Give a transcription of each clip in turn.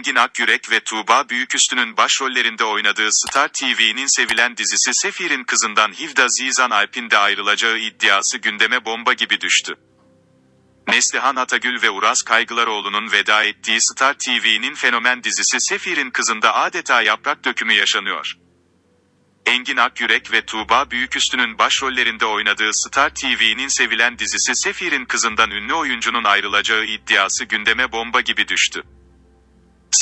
Engin Akyürek ve Tuğba Büyüküstü'nün başrollerinde oynadığı Star TV'nin sevilen dizisi Sefir'in kızından Hivda Zizan Alp'in de ayrılacağı iddiası gündeme bomba gibi düştü. Neslihan Atagül ve Uraz Kaygılaroğlu'nun veda ettiği Star TV'nin fenomen dizisi Sefir'in kızında adeta yaprak dökümü yaşanıyor. Engin Akyürek ve Tuğba Büyüküstü'nün başrollerinde oynadığı Star TV'nin sevilen dizisi Sefir'in kızından ünlü oyuncunun ayrılacağı iddiası gündeme bomba gibi düştü.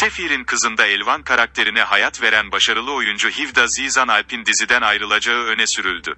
Sefir'in kızında Elvan karakterine hayat veren başarılı oyuncu Hivda Zizan Alp'in diziden ayrılacağı öne sürüldü.